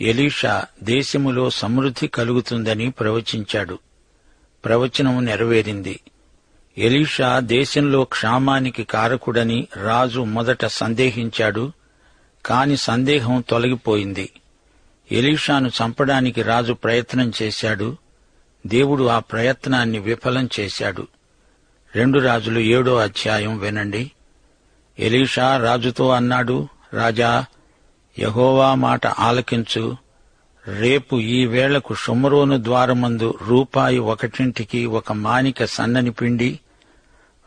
Elisha దేశములో సమృద్ధి కలుగుతుందని ప్రవచించాడు. ప్రవచనం నెరవేరింది. ఎలీషా దేశంలో క్షామానికి కారకుడని రాజు మొదట సందేహించాడు కాని సందేహం తొలగిపోయింది. ఎలీషాను చంపడానికి రాజు ప్రయత్నం చేశాడు దేవుడు ఆ ప్రయత్నాన్ని విఫలం చేశాడు. రెండు రాజులు ఏడో అధ్యాయం వినండి. ఎలీషా రాజుతో అన్నాడు రాజా యహోవా మాట ఆలకించు. రేపు ఈ వేళకు షుమరోను ద్వారమందు రూపాయి ఒకటింటికి ఒక మానిక సన్నని పిండి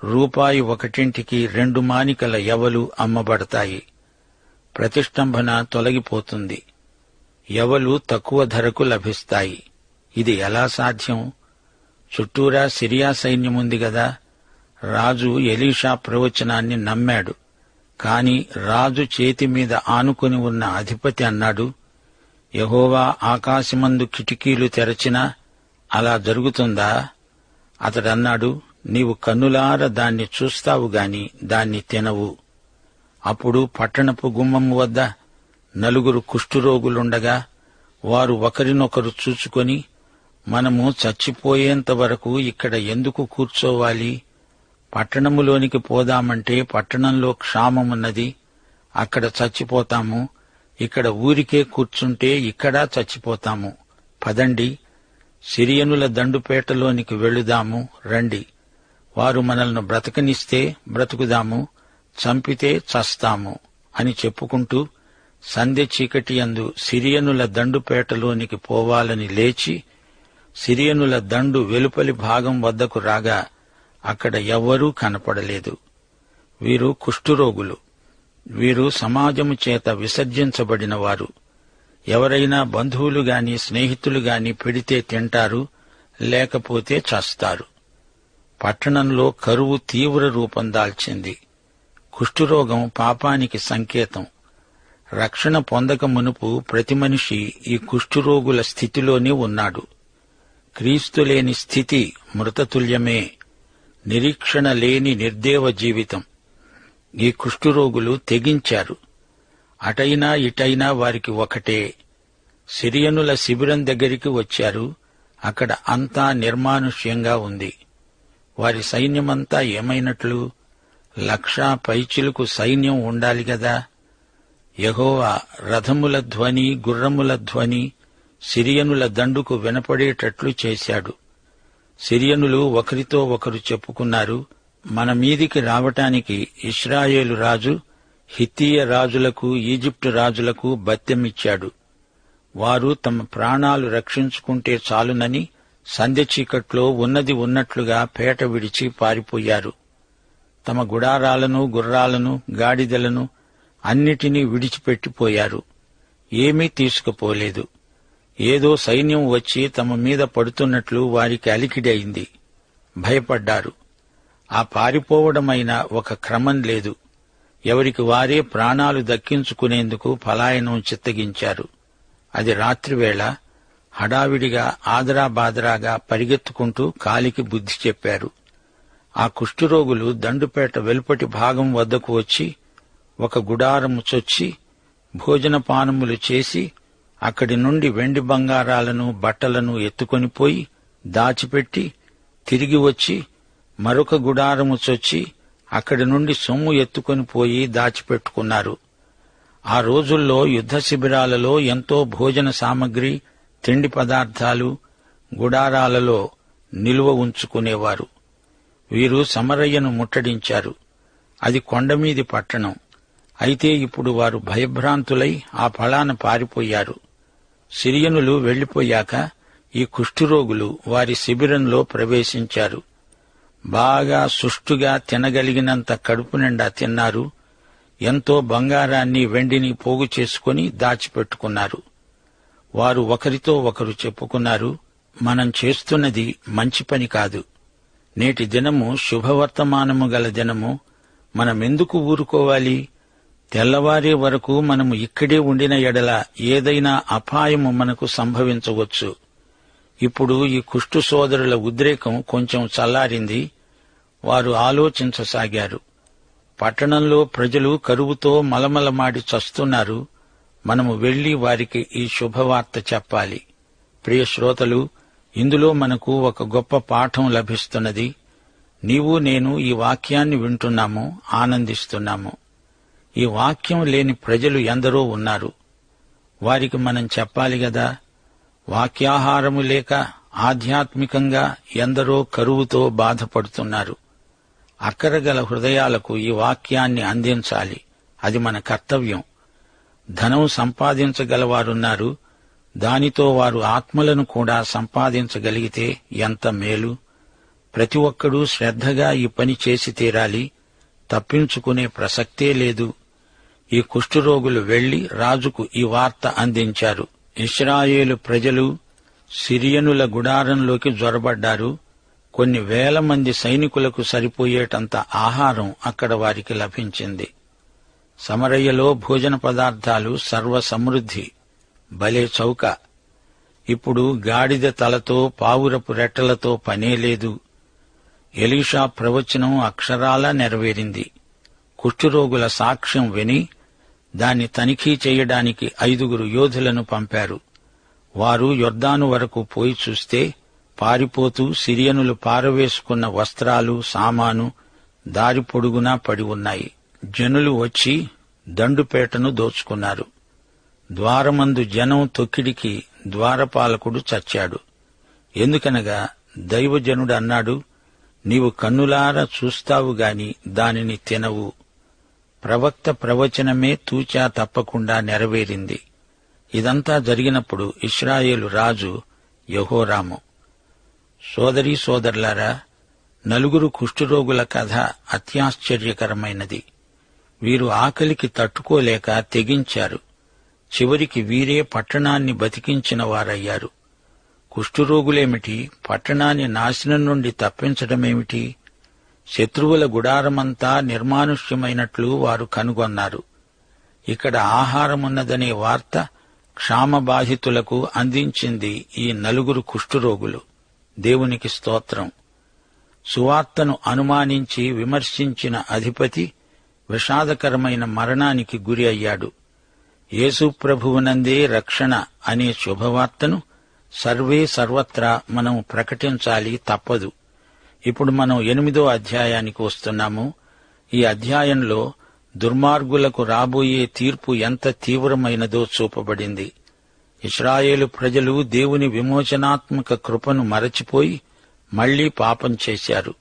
రూపాయి ఒకటింటికి రెండు మానికల ఎవలు అమ్మబడతాయి. ప్రతిష్టంభన తొలగిపోతుంది. ఎవలు తక్కువ ధరకు లభిస్తాయి. ఇది ఎలా సాధ్యం? చుట్టూరా సిరియా సైన్యముంది గదా? రాజు ఎలీషా ప్రవచనాన్ని నమ్మాడు. కాని రాజు చేతి మీద ఆనుకుని ఉన్న అధిపతి అన్నాడు యహోవా ఆకాశమందు కిటికీలు తెరచినా అలా జరుగుతుందా? అతడన్నాడు నీవు కన్నులార దాన్ని చూస్తావు గాని దాన్ని తినవు. అప్పుడు పట్టణపు గుమ్మం వద్ద నలుగురు కుష్ఠురోగులుండగా వారు ఒకరినొకరు చూచుకొని మనము చచ్చిపోయేంత వరకు ఇక్కడ ఎందుకు కూర్చోవాలి? పట్టణములోనికి పోదామంటే పట్టణంలో క్షామమున్నది. అక్కడ చచ్చిపోతాము. ఇక్కడ ఊరికే కూర్చుంటే ఇక్కడా చచ్చిపోతాము. పదండి. సిరియనుల దండుపేటలోనికి వెళుదాము. రండి. వారు మనల్ని బ్రతకనిస్తే బ్రతుకుదాము. చంపితే చస్తాము అని చెప్పుకుంటూ సంధ్య చీకటి అందు సిరియనుల దండుపేటలోనికి పోవాలని లేచి సిరియనుల దండు వెలుపలి భాగం వద్దకు రాగా అక్కడ ఎవ్వరూ కనపడలేదు. వీరు కుష్ఠురోగులు. వీరు సమాజము చేత విసర్జించబడిన వారు ఎవరైనా బంధువులు గాని స్నేహితులు గాని పెడితే తింటారు లేకపోతే చస్తారు. పట్టణంలో కరువు తీవ్ర రూపం దాల్చింది. కుష్ఠురోగం పాపానికి సంకేతం. రక్షణ పొందక మునుపు ప్రతి మనిషి ఈ కుష్ఠురోగుల స్థితిలోనే ఉన్నాడు. క్రీస్తు లేని స్థితి మృతతుల్యమే. నిరీక్షణ లేని నిర్దేవ జీవితం. ఈ కుష్ఠురోగులు తెగించారు. అటైనా ఇటైనా వారికి ఒకటే. సిరియనుల శిబిరం దగ్గరికి వచ్చారు. అక్కడ అంతా నిర్మానుష్యంగా ఉంది. వారి సైన్యమంతా ఏమైనట్లు? లక్షా పైచిలకు సైన్యం ఉండాలి గదా? యహోవా రథముల ధ్వని గుర్రముల ధ్వని సిరియనుల దండుకు వినపడేటట్లు చేశాడు. సిరియనులు ఒకరితో ఒకరు చెప్పుకున్నారు మన మీదికి రావటానికి ఇస్రాయేలు రాజు హితీయ రాజులకు ఈజిప్టు రాజులకు బత్యమిచ్చాడు వారు తమ ప్రాణాలు రక్షించుకుంటే చాలునని సంధ్య చీకట్లో ఉన్నది ఉన్నట్లుగా పేట విడిచి పారిపోయారు. తమ గుడారాలను గుర్రాలను గాడిదలను అన్నిటినీ విడిచిపెట్టిపోయారు. ఏమీ తీసుకుపోలేదు. ఏదో సైన్యం వచ్చి తమ మీద పడుతున్నట్లు వారికి అలికిడి అయింది. భయపడ్డారు. ఆ పారిపోవడమైన ఒక క్రమం లేదు. ఎవరికి వారే ప్రాణాలు దక్కించుకునేందుకు పలాయనం చిత్తగించారు. అది రాత్రివేళ హడావిడిగా ఆదరా బాదరాగా పరిగెత్తుకుంటూ కాలికి బుద్ధి చెప్పారు. ఆ కుష్ఠురోగులు దండుపేట వెలుపటి భాగం వద్దకు వచ్చి ఒక గుడారము చొచ్చి భోజనపానములు చేసి అక్కడి నుండి వెండి బంగారాలను బట్టలను ఎత్తుకొనిపోయి దాచిపెట్టి తిరిగి వచ్చి మరొక గుడారము చొచ్చి అక్కడి నుండి సొమ్ము ఎత్తుకొని పోయి దాచిపెట్టుకున్నారు. ఆ రోజుల్లో యుద్ధ శిబిరాలలో ఎంతో భోజన సామగ్రి తిండి పదార్థాలు గుడారాలలో నిలువ ఉంచుకునేవారు. వీరు సమరయ్యను ముట్టడించారు. అది కొండమీది పట్టణం. అయితే ఇప్పుడు వారు భయభ్రాంతులై ఆ ఫలాన పారిపోయారు. సిరియనులు వెళ్ళిపోయాక ఈ కుష్ఠురోగులు వారి శిబిరంలో ప్రవేశించారు. బాగా సుష్టుగా తినగలిగినంత కడుపు నిండా తిన్నారు. ఎంతో బంగారాన్ని వెండిని పోగు చేసుకుని దాచిపెట్టుకున్నారు. వారు ఒకరితో ఒకరు చెప్పుకున్నారు మనం చేస్తున్నది మంచి పని కాదు. నేటి దినము శుభవర్తమానము గల దినము. మనమెందుకు ఊరుకోవాలి? తెల్లవారే వరకు మనము ఇక్కడే ఉండిన ఎడల ఏదైనా అపాయము మనకు సంభవించవచ్చు. ఇప్పుడు ఈ కుష్టు సోదరుల ఉద్రేకం కొంచెం చల్లారింది. వారు ఆలోచించసాగారు. పట్టణంలో ప్రజలు కరువుతో మలమలమాడి చస్తున్నారు. మనము వెళ్ళి వారికి ఈ శుభవార్త చెప్పాలి. ప్రియ శ్రోతలు ఇందులో మనకు ఒక గొప్ప పాఠం లభిస్తున్నది. నీవు నేను ఈ వాక్యాన్ని వింటున్నాము ఆనందిస్తున్నాము. ఈ వాక్యం లేని ప్రజలు ఎందరో ఉన్నారు. వారికి మనం చెప్పాలి గదా వాక్యాహారము లేక ఆధ్యాత్మికంగా ఎందరో కరువుతో బాధపడుతున్నారు. అక్కరగల హృదయాలకు ఈ వాక్యాన్ని అందించాలి. అది మన కర్తవ్యం. ధనం సంపాదించగలవారున్నారు. దానితో వారు ఆత్మలను కూడా సంపాదించగలిగితే ఎంత మేలు. ప్రతి ఒక్కడూ శ్రద్ధగా ఈ పని చేసి తీరాలి. తప్పించుకునే ప్రసక్తే లేదు. ఈ కుష్ఠరోగులు వెళ్ళి రాజుకు ఈ వార్త అందించారు. ఇస్రాయేలు ప్రజలు సిరియనుల గుడారంలోకి జొరబడ్డారు. కొన్ని వేల మంది సైనికులకు సరిపోయేటంత ఆహారం అక్కడ వారికి లభించింది. సమరయ్యలో భోజన పదార్థాలు సర్వ సమృద్ధి భలే చౌక. ఇప్పుడు గాడిద తలతో పావురపు రెట్టలతో పనే లేదు. ఎలీషా ప్రవచనం అక్షరాలా నెరవేరింది. కుష్ఠరోగుల సాక్ష్యం విని దాన్ని తనిఖీ చేయడానికి ఐదుగురు యోధులను పంపారు. వారు యొర్దాను వరకు పోయి చూస్తే పారిపోతూ సిరియనులు పారవేసుకున్న వస్త్రాలు సామాను దారి పొడుగునా పడి ఉన్నాయి. జనులు వచ్చి దండుపేటను దోచుకున్నారు. ద్వారమందు జనం తొక్కిడికి ద్వారపాలకుడు చచ్చాడు. ఎందుకనగా దైవజనుడు అన్నాడు నీవు కన్నులారా చూస్తావు గాని దానిని తినవు. ప్రవక్త ప్రవచనమే తూచా తప్పకుండా నెరవేరింది. ఇదంతా జరిగినప్పుడు ఇస్రాయేలు రాజు యహోరాము. సోదరీ సోదరులారా నలుగురు కుష్ఠరోగుల కథ అత్యాశ్చర్యకరమైనది. వీరు ఆకలికి తట్టుకోలేక తెగించారు. చివరికి వీరే పట్టణాన్ని బతికించిన వారయ్యారు. కుష్ఠరోగులేమిటి? పట్టణాన్ని నాశనం నుండి తప్పించడమేమిటి? శత్రువుల గుడారమంతా నిర్మానుష్యమైనట్లు వారు కనుగొన్నారు. ఇక్కడ ఆహారమున్నదనే వార్త క్షామబాధితులకు అందించింది ఈ నలుగురు కుష్ఠురోగులు. దేవునికి స్తోత్రం. సువార్తను అనుమానించి విమర్శించిన అధిపతి విషాదకరమైన మరణానికి గురి అయ్యాడు. యేసుప్రభువునందే రక్షణ అనే శుభవార్తను సర్వే సర్వత్రా మనం ప్రకటించాలి తప్పదు. ఇప్పుడు మనం ఎనిమిదో అధ్యాయానికి వస్తున్నాము. ఈ అధ్యాయంలో దుర్మార్గులకు రాబోయే తీర్పు ఎంత తీవ్రమైనదో చూపబడింది. ఇస్రాయేలు ప్రజలు దేవుని విమోచనాత్మక కృపను మరచిపోయి మళ్ళీ పాపం చేశారు.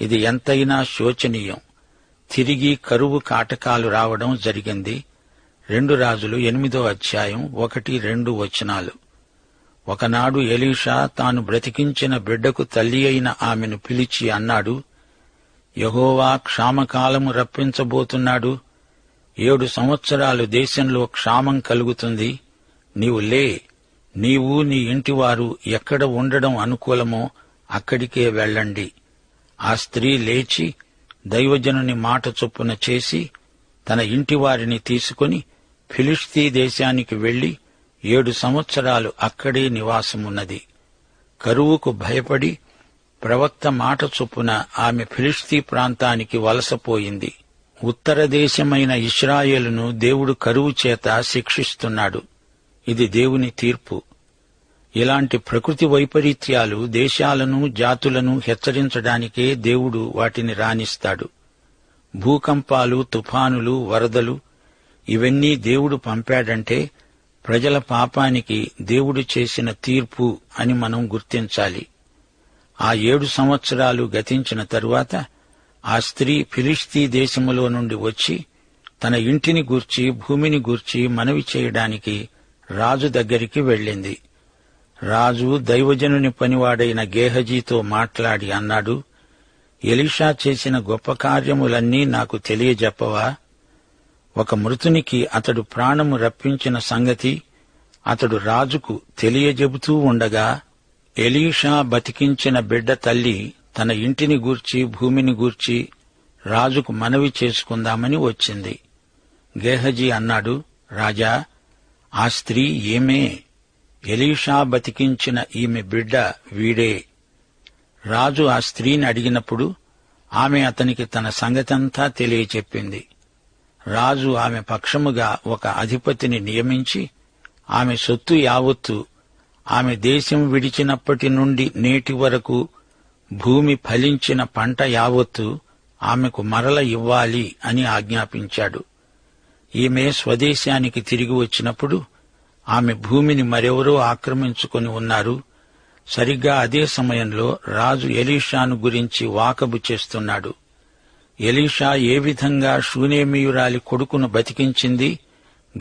ఇది ఎంతైనా శోచనీయం. తిరిగి కరువు కాటకాలు రావడం జరిగింది. రెండు రాజులు ఎనిమిదో అధ్యాయం ఒకటి రెండు వచనాలు. ఒకనాడు ఎలీషా తాను బ్రతికించిన బిడ్డకు తల్లి అయిన ఆమెను పిలిచి అన్నాడు యహోవా క్షామకాలము రప్పించబోతున్నాడు. ఏడు సంవత్సరాలు దేశంలో క్షామం కలుగుతుంది. నీవు లే నీవు నీ ఇంటివారు ఎక్కడ ఉండడం అనుకూలమో అక్కడికే వెళ్ళండి. ఆ స్త్రీ లేచి దైవజనుని మాట చొప్పున చేసి తన ఇంటివారిని తీసుకుని ఫిలిస్తీ దేశానికి వెళ్ళి ఏడు సంవత్సరాలు అక్కడే నివాసమున్నది. కరువుకు భయపడి ప్రవక్త మాట చొప్పున ఆమె ఫిలిస్తీ ప్రాంతానికి వలసపోయింది. ఉత్తర దేశమైన ఇస్రాయేలును దేవుడు కరువు చేత శిక్షిస్తున్నాడు. ఇది దేవుని తీర్పు. ఇలాంటి ప్రకృతి వైపరీత్యాలు దేశాలను జాతులను హెచ్చరించడానికే దేవుడు వాటిని రాణిస్తాడు. భూకంపాలు తుఫానులు వరదలు ఇవన్నీ దేవుడు పంపాడంటే ప్రజల పాపానికి దేవుడు చేసిన తీర్పు అని మనం గుర్తించాలి. ఆ ఏడు సంవత్సరాలు గతించిన తరువాత ఆ స్త్రీ ఫిలిస్తీ దేశములో నుండి వచ్చి తన ఇంటిని గూర్చి భూమిని గూర్చి మనవి చేయడానికి రాజు దగ్గరికి వెళ్ళింది. రాజు దైవజనుని పనివాడైన గేహజీతో మాట్లాడి అన్నాడు ఎలీషా చేసిన గొప్ప కార్యములన్నీ నాకు తెలియజెప్పవా? ఒక మృతునికి అతడు ప్రాణము రప్పించిన సంగతి అతడు రాజుకు తెలియజెబుతూ ఉండగా ఎలీషా బతికించిన బిడ్డ తల్లి తన ఇంటిని గూర్చి భూమిని గూర్చి రాజుకు మనవి చేసుకుందామని వచ్చింది. గేహజీ అన్నాడు రాజా ఆ స్త్రీ ఏమే? ఎలీషా బతికించిన ఈమె బిడ్డ వీడే. రాజు ఆ స్త్రీని అడిగినప్పుడు ఆమె అతనికి తన సంగతంతా తెలియచెప్పింది. రాజు ఆమె పక్షముగా ఒక అధిపతిని నియమించి ఆమె సొత్తు యావత్తు ఆమె దేశం విడిచినప్పటి నుండి నేటి వరకు భూమి ఫలించిన పంట యావత్తు ఆమెకు మరల ఇవ్వాలి అని ఆజ్ఞాపించాడు. ఈమె స్వదేశానికి తిరిగి వచ్చినప్పుడు ఆమె భూమిని మరెవరో ఆక్రమించుకొని ఉన్నారు. సరిగ్గా అదే సమయంలో రాజు ఎలీషాను గురించి వాకబు చేస్తున్నాడు. ఎలీషా ఏ విధంగా షూనేమియురాలి కొడుకును బతికించింది?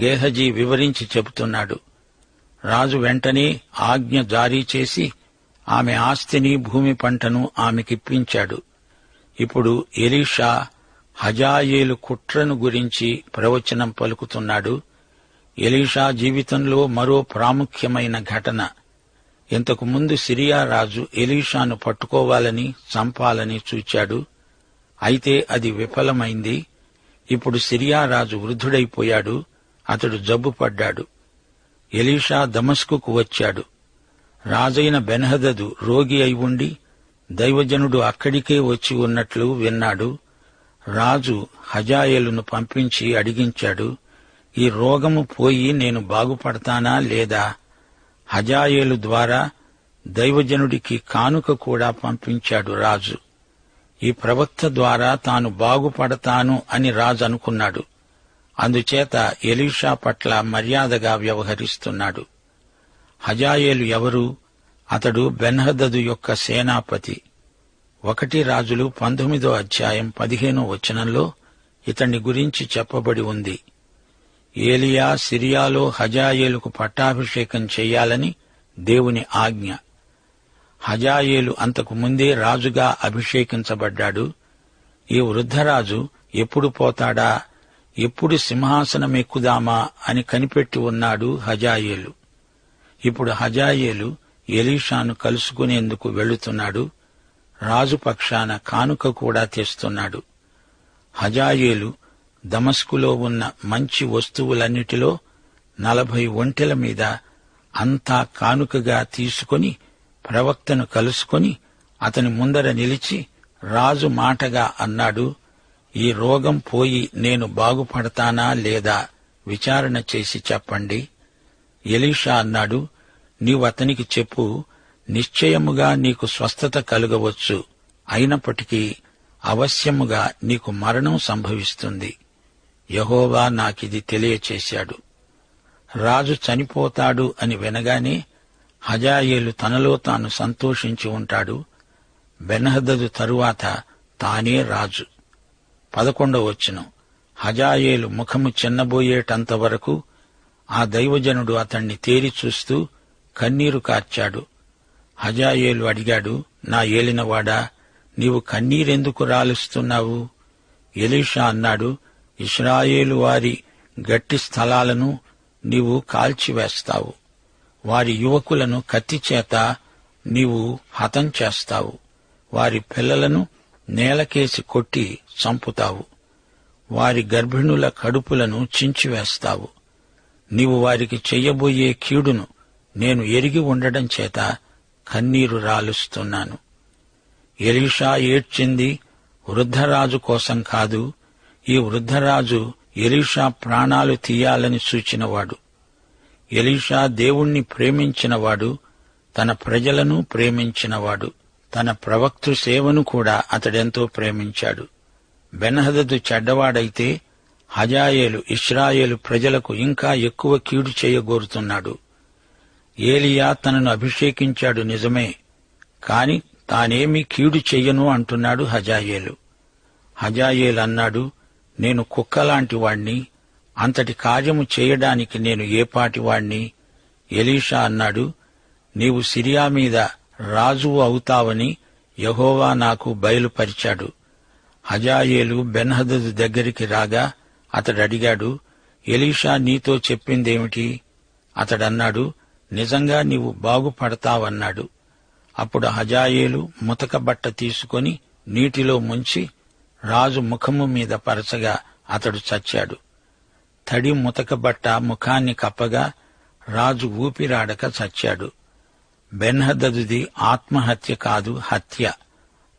గేహజీ వివరించి చెబుతున్నాడు. రాజు వెంటనే ఆజ్ఞ జారీ చేసి ఆమె ఆస్తిని భూమి పంటను ఆమెకిప్పించాడు. ఇప్పుడు ఎలీషా హజాయేలు కుట్రను గురించి ప్రవచనం పలుకుతున్నాడు. ఎలీషా జీవితంలో మరో ప్రాముఖ్యమైన ఘటన. ఇంతకు ముందు సిరియా రాజు ఎలీషాను పట్టుకోవాలని చంపాలని చూచాడు. అయితే అది విఫలమైంది. ఇప్పుడు సిరియా రాజు వృద్ధుడైపోయాడు. అతడు జబ్బుపడ్డాడు ఎలీషా దమస్కుకు వచ్చాడు. రాజైన బెన్హదదు రోగి అయి ఉండి దైవజనుడు అక్కడికే వచ్చి ఉన్నట్లు విన్నాడు. రాజు హజాయేలును పంపించి అడిగించాడు ఈ రోగము పోయి నేను బాగుపడతానా లేదా? హజాయేలు ద్వారా దైవజనుడికి కానుక కూడా పంపించాడు రాజు. ఈ ప్రవక్త ద్వారా తాను బాగుపడతాను అని రాజు అనుకున్నాడు. అందుచేత ఎలీషా పట్ల మర్యాదగా వ్యవహరిస్తున్నాడు. హజాయేలు ఎవరు? అతడు బెన్హదదు యొక్క సేనాపతి. ఒకటి రాజులు పంతొమ్మిదో అధ్యాయం పదిహేనో వచనంలో ఇతని గురించి చెప్పబడి ఉంది. ఏలియా సిరియాలో హజాయేలుకు పట్టాభిషేకం చెయ్యాలని దేవుని ఆజ్ఞ. హజాయేలు అంతకు ముందే రాజుగా అభిషేకించబడ్డాడు. ఈ వృద్ధరాజు ఎప్పుడు పోతాడా? ఎప్పుడు సింహాసనమెక్కుదామా అని కనిపెట్టి ఉన్నాడు హజాయేలు. ఇప్పుడు హజాయేలు ఎలీషాను కలుసుకునేందుకు వెళుతున్నాడు. రాజు పక్షాన కానుక కూడా తెస్తున్నాడు. హజాయేలు దమస్కులో ఉన్న మంచి వస్తువులన్నిటిలో నలభై ఒంటెల మీద అంతా కానుకగా తీసుకొని ప్రవక్తను కలుసుకొని అతని ముందర నిలిచి రాజు మాటగా అన్నాడు ఈ రోగం పోయి నేను బాగుపడతానా లేదా? విచారణ చేసి చెప్పండి. ఎలీషా అన్నాడు నీవు అతనికి చెప్పు నిశ్చయముగా నీకు స్వస్థత కలుగవచ్చు. అయినప్పటికీ అవశ్యముగా నీకు మరణం సంభవిస్తుంది. యహోవా నాకిది తెలియచేశాడు. రాజు చనిపోతాడు అని వినగానే హజాయేలు తనలో తాను సంతోషించి ఉంటాడు. బెనహదదు తరువాత తానే రాజు. పదకొండవ వచనం. హజాయేలు ముఖము చిన్నబోయేటంత వరకు ఆ దైవజనుడు అతణ్ణి తేరి చూస్తూ కన్నీరు కార్చాడు. హజాయేలు అడిగాడు నా ఏలినవాడా నీవు కన్నీరెందుకు రాలుస్తున్నావు? ఎలీషా అన్నాడు ఇస్రాయేలు వారి గట్టి స్థలాలను నీవు కాల్చివేస్తావు. వారి యువకులను కత్తిచేత నీవు హతం చేస్తావు. వారి పిల్లలను నేలకేసి కొట్టి చంపుతావు. వారి గర్భిణుల కడుపులను చించివేస్తావు. నీవు వారికి చెయ్యబోయే కీడును నేను ఎరిగి ఉండడం చేత కన్నీరు రాలుస్తున్నాను. ఎలీషా ఏడ్చింది వృద్ధరాజు కోసం కాదు ఈ వృద్ధరాజు ఎలీషా ప్రాణాలు తీయాలని సూచినవాడు. ఎలీషా దేవుణ్ణి ప్రేమించినవాడు తన ప్రజలను ప్రేమించినవాడు తన ప్రవక్తృ సేవను కూడా అతడెంతో ప్రేమించాడు. బెనహదదు చెడ్డవాడైతే హజాయేలు ఇస్రాయేలు ప్రజలకు ఇంకా ఎక్కువ కీడు చేయగోరుతున్నాడు. ఏలియా తనను అభిషేకించాడు నిజమే కాని తానేమీ కీడు చెయ్యను అంటున్నాడు హజాయేలు. హజాయేలు అన్నాడు నేను కుక్కలాంటి వాణ్ణి అంతటి కార్యము చేయడానికి నేను ఏపాటివాణ్ణి ఎలీషా అన్నాడు నీవు సిరియా మీద రాజువు అవుతావని యహోవా నాకు బయలుపరిచాడు. హజాయేలు బెన్హదదు దగ్గరికి రాగా అతడు అడిగాడు ఎలీషా నీతో చెప్పిందేమిటి? అతడన్నాడు నిజంగా నీవు బాగుపడతావన్నాడు. అప్పుడు హజాయేలు ముతక బట్ట తీసుకొని నీటిలో ముంచి రాజు ముఖము మీద పరచగా అతడు చచ్చాడు. తడి ముతకబట్ట ముఖాన్ని కప్పగా రాజు ఊపిరాడక చచ్చాడు. బెన్హదదుది ఆత్మహత్య కాదు హత్య.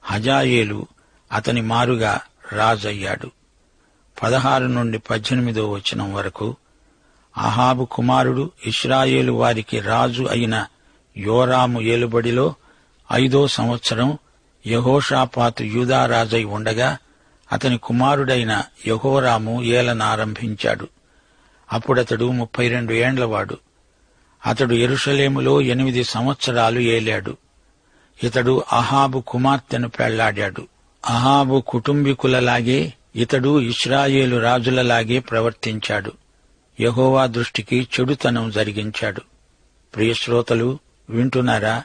హజాయేలు అతని మారుగా రాజయ్యాడు. పదహారు నుండి పద్దెనిమిదో వచనం వరకు అహాబు కుమారుడు ఇస్రాయేలు వారికి రాజు అయిన యోరాము ఏలుబడిలో ఐదో సంవత్సరం యహోషాపాతు యూదారాజై ఉండగా అతని కుమారుడైన యహోరాము ఏలనారంభించాడు అప్పుడతడు ముప్పై రెండు ఏండ్లవాడు. అతడు ఎరుషలేములో ఎనిమిది సంవత్సరాలు ఏలాడు. ఇతడు అహాబు కుమార్తెను పెళ్ళాడాడు. అహాబు కుటుంబీకులలాగే ఇతడు ఇస్రాయేలు రాజులలాగే ప్రవర్తించాడు. యహోవా దృష్టికి చెడుతనం జరిగించాడు. ప్రియశ్రోతలు వింటున్నారా?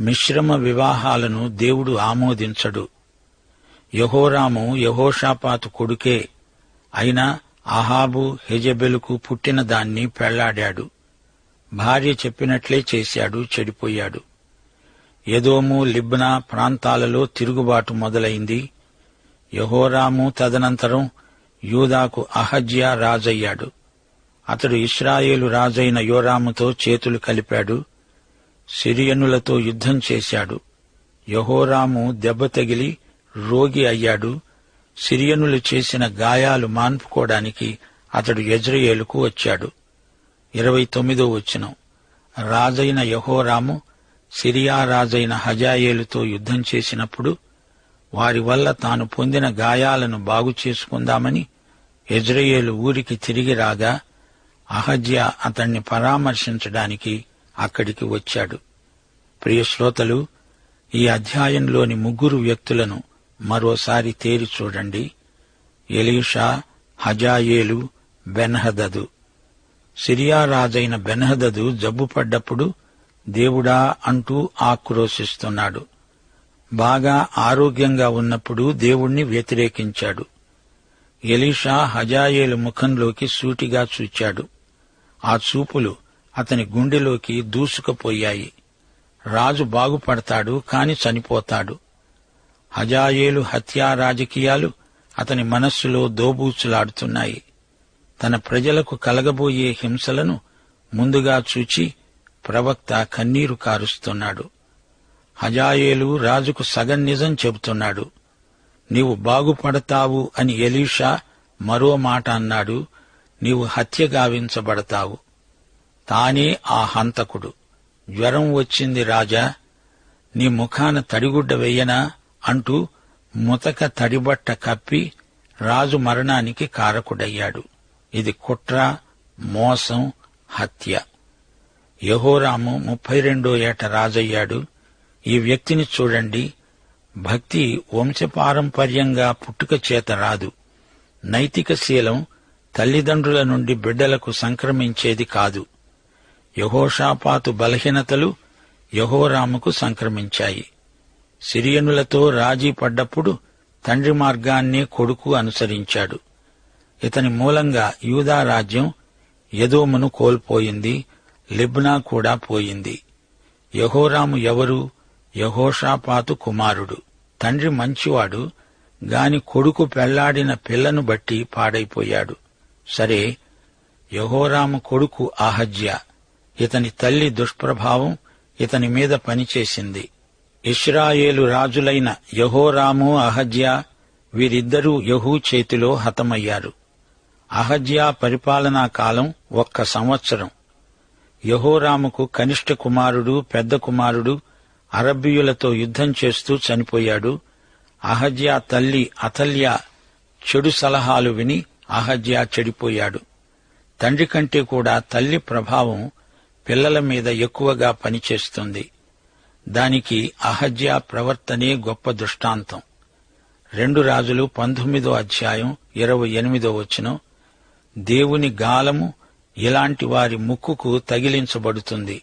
మిశ్రమ వివాహాలను దేవుడు ఆమోదించడు. యహోరాము యహోషాపాతు కొడుకే. అయినా అహాబు హెజబెలుకు పుట్టిన దాన్ని పెళ్ళాడాడు. భార్య చెప్పినట్లే చేశాడు చెడిపోయాడు. ఎదోము లిబ్నా ప్రాంతాలలో తిరుగుబాటు మొదలైంది. యహోరాము తదనంతరం యూదాకు అహజ్యా రాజయ్యాడు. అతడు ఇస్రాయేలు రాజైన యోరాముతో చేతులు కలిపాడు. సిరియనులతో యుద్ధం చేశాడు. యహోరాము దెబ్బ తగిలి రోగి అయ్యాడు. సిరియనులు చేసిన గాయాలు మాన్పుకోవడానికి అతడు యజ్రయేలుకు వచ్చాడు. ఇరవై తొమ్మిదో వచనం. రాజైన యహోరాము సిరియా రాజైన హజాయేలుతో యుద్ధం చేసినప్పుడు వారి వల్ల తాను పొందిన గాయాలను బాగు చేసుకుందామని ఎజ్రయేలు ఊరికి తిరిగి రాగా అహజ్య అతణ్ణి పరామర్శించడానికి అక్కడికి వచ్చాడు. ప్రియ శ్రోతలు ఈ అధ్యాయంలోని ముగ్గురు వ్యక్తులను మరోసారి తేరి చూడండి. ఎలీషా హజాయేలు బెన్హదదు. సిరియా రాజైన బెన్హదదు జబ్బుపడ్డప్పుడు దేవుడా అంటూ ఆక్రోశిస్తున్నాడు. బాగా ఆరోగ్యంగా ఉన్నప్పుడు దేవుణ్ణి వ్యతిరేకించాడు. ఎలీషా హజాయేలు ముఖంలోకి సూటిగా చూచాడు. ఆ చూపులు అతని గుండెలోకి దూసుకుపోయాయి. రాజు బాగుపడతాడు కాని చనిపోతాడు. హజాయేలు హత్యా రాజకీయాలు అతని మనస్సులో దోబూచులాడుతున్నాయి. తన ప్రజలకు కలగబోయే హింసలను ముందుగా చూచి ప్రవక్త కన్నీరు కారుస్తున్నాడు. హజాయేలు రాజుకు సగం నిజం చెబుతున్నాడు. నీవు బాగుపడతావు అని ఎలీషా మరో మాట అన్నాడు. నీవు హత్య గావించబడతావు. తానే ఆ హంతకుడు. జ్వరం వచ్చింది రాజా. నీ ముఖాన తడిగుడ్డ వెయ్యనా అంటూ ముతక తడిబట్ట కప్పి రాజు మరణానికి కారకుడయ్యాడు. ఇది కుట్ర మోసం హత్య. యహోరాము ముప్పై రెండో ఏట రాజయ్యాడు. ఈ వ్యక్తిని చూడండి. భక్తి వంశపారంపర్యంగా పుట్టుక చేత రాదు. నైతిక శీలం తల్లిదండ్రుల నుండి బిడ్డలకు సంక్రమించేది కాదు. యహోషాపాతు బలహీనతలు యహోరాముకు సంక్రమించాయి. సిరియనులతో రాజీ పడ్డప్పుడు తండ్రి మార్గాన్నే కొడుకు అనుసరించాడు. ఇతని మూలంగా యూదా రాజ్యం యదోమును కోల్పోయింది లిబ్నా కూడా పోయింది. యహోరాము ఎవరు? యహోషాపాతు కుమారుడు. తండ్రి మంచివాడు గాని కొడుకు పెళ్ళాడిన పిల్లను బట్టి పాడైపోయాడు. సరే యహోరాము కొడుకు అహజ్య. ఇతని తల్లి దుష్ప్రభావం ఇతని మీద పనిచేసింది. ఇస్రాయేలు రాజులైన యహోరాము అహజ్యా వీరిద్దరూ యహూ చేతిలో హతమయ్యారు. అహజ్యా పరిపాలనా కాలం ఒక్క సంవత్సరం. యహోరాముకు కనిష్ట కుమారుడు పెద్ద కుమారుడు అరబ్బీయులతో యుద్ధం చేస్తూ చనిపోయాడు. అహజ్యా తల్లి అతల్య చెడు సలహాలు విని అహజ్యా చెడిపోయాడు. తండ్రి కంటే కూడా తల్లి ప్రభావం పిల్లల మీద ఎక్కువగా పనిచేస్తుంది. దానికి అహజ్యా ప్రవర్తనే గొప్ప దృష్టాంతం. రెండు రాజులు పంతొమ్మిదో అధ్యాయం ఇరవై ఎనిమిదో వచ్చిన దేవుని గాలము ఇలాంటి వారి ముక్కుకు తగిలించబడుతుంది.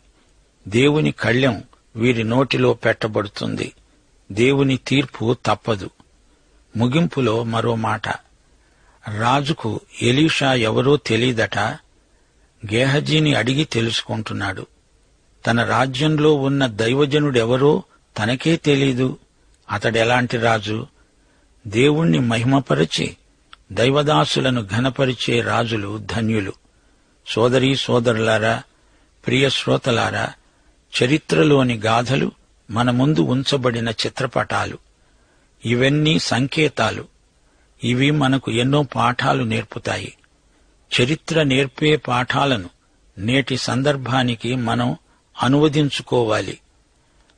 దేవుని కళ్యం వీరి నోటిలో పెట్టబడుతుంది. దేవుని తీర్పు తప్పదు. ముగింపులో మరో మాట రాజుకు ఎలీషా ఎవరో తెలీదట గేహజీని అడిగి తెలుసుకుంటున్నాడు. తన రాజ్యంలో ఉన్న దైవజనుడెవరో తనకే తెలీదు. అతడెలాంటి రాజు? దేవుణ్ణి మహిమపరిచి దైవదాసులను ఘనపరిచే రాజులు ధన్యులు. సోదరీ సోదరులారా ప్రియ శ్రోతలారా చరిత్రలోని గాథలు మన ముందు ఉంచబడిన చిత్రపటాలు. ఇవన్నీ సంకేతాలు. ఇవి మనకు ఎన్నో పాఠాలు నేర్పుతాయి. చరిత్ర నేర్పే పాఠాలను నేటి సందర్భానికి మనం అనువదించుకోవాలి.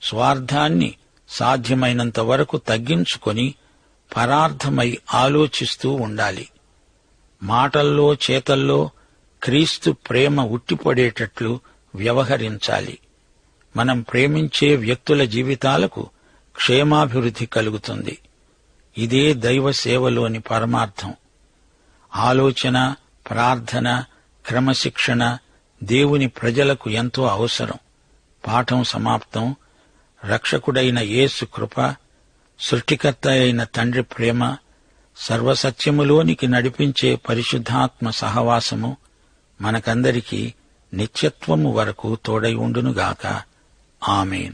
స్వార్థాన్ని సాధ్యమైనంత వరకు తగ్గించుకొని పరార్థమై ఆలోచిస్తూ ఉండాలి. మాటల్లో చేతల్లో క్రీస్తు ప్రేమ ఉట్టిపడేటట్లు వ్యవహరించాలి. మనం ప్రేమించే వ్యక్తుల జీవితాలకు క్షేమాభివృద్ధి కలుగుతుంది. ఇదే దైవ సేవలోని పరమార్థం. ఆలోచన ప్రార్థన క్రమశిక్షణ దేవుని ప్రజలకు ఎంతో అవసరం. పాఠం సమాప్తం. రక్షకుడైన యేసు కృప సృష్టికర్త అయిన తండ్రి ప్రేమ సర్వసత్యములోనికి నడిపించే పరిశుద్ధాత్మ సహవాసము మనకందరికీ నిత్యత్వము వరకు తోడై ఉండునుగాక. ఆమెన్.